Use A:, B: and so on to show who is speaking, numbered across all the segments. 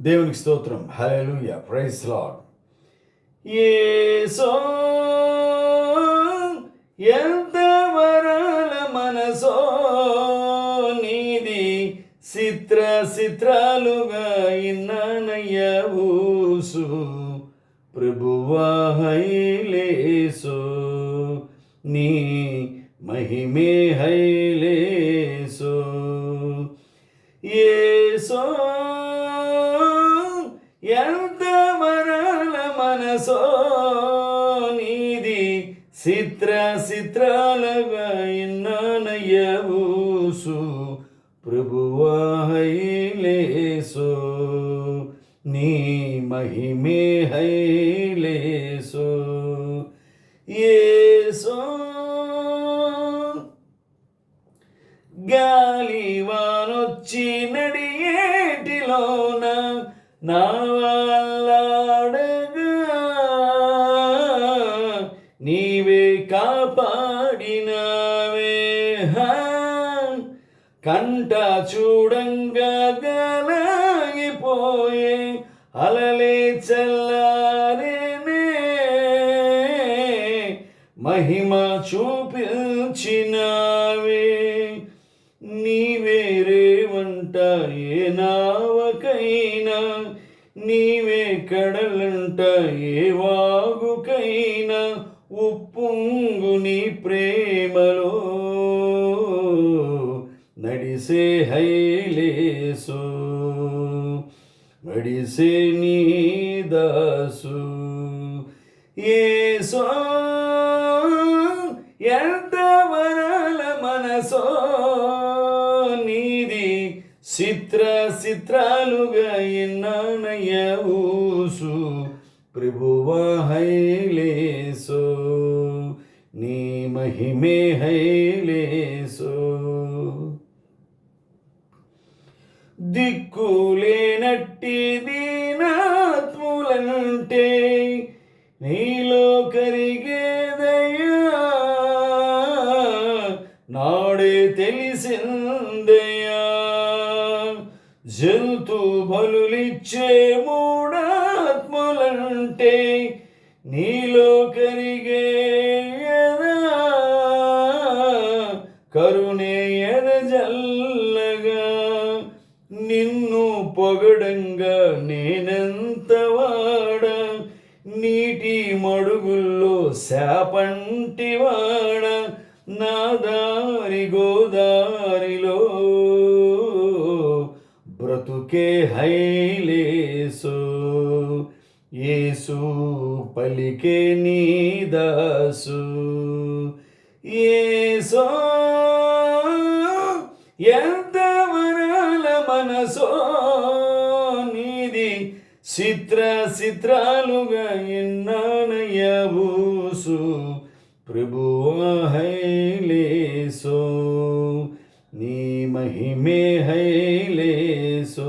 A: దేవునికి స్తోత్రం. హల్లెలూయా praise lord ఏసో ఎంత వరాల మనసో నీది చిత్ర చిత్రాలుగా ఇన్నానయ్యూసు ప్రభువాహైలేసు నీ మహిమే హైలేసు ఏ ఎంత వరాల మనసో నీది చిత్ర చిత్రాలుగా ఇన్నానయ్య ఊసు ప్రభువా హైలేసో నీ మహిమే హైలేసో ఏసో గాలివానొచ్చి నడియేటిలోన నా కాపాడినావే కంట చూడంగా గలాగిపోయే అలలే చల్లారేనే. మహిమ చూపించినావే నీవేరే వంట ఏ నావకైనా నీవే కడలంట ఏ వాగుకైనా ఉప్పు ప్రేమలో నడిసే హైలేసు నడిసే నీ దాసు ఏసో ఎంత వరాల మనసో నీది చిత్ర చిత్రాలుగా ఎన్నానయ్య ఊసు ప్రభువా హైలేసో నీ మహిమే హైలేసో. దిక్కులేనట్టి దీనాత్ములంటే నీలో కరిగేదయ్యా నాడే తెలిసిందయ్యా జంతు బలులిచ్చే మూడాత్ములంటే నీలో కరిగే నిన్ను పొగడంగా నేనెంత వాడ? నీటి మడుగుల్లో శాపంటివాడ నా దారి గోదారిలో బ్రతుకే హైలేసు. ఏసు పలికే నీ దాసు. ఏసో ఎంత మనసో నీది చిత్ర చిత్రాలుగా ఎన్నానయ్య ఊసు ప్రభువా హైలేసో నీ మహిమే హైలేసో.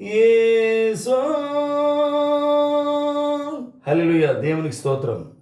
A: ఏసో. హలో దేవునికి స్తోత్రం.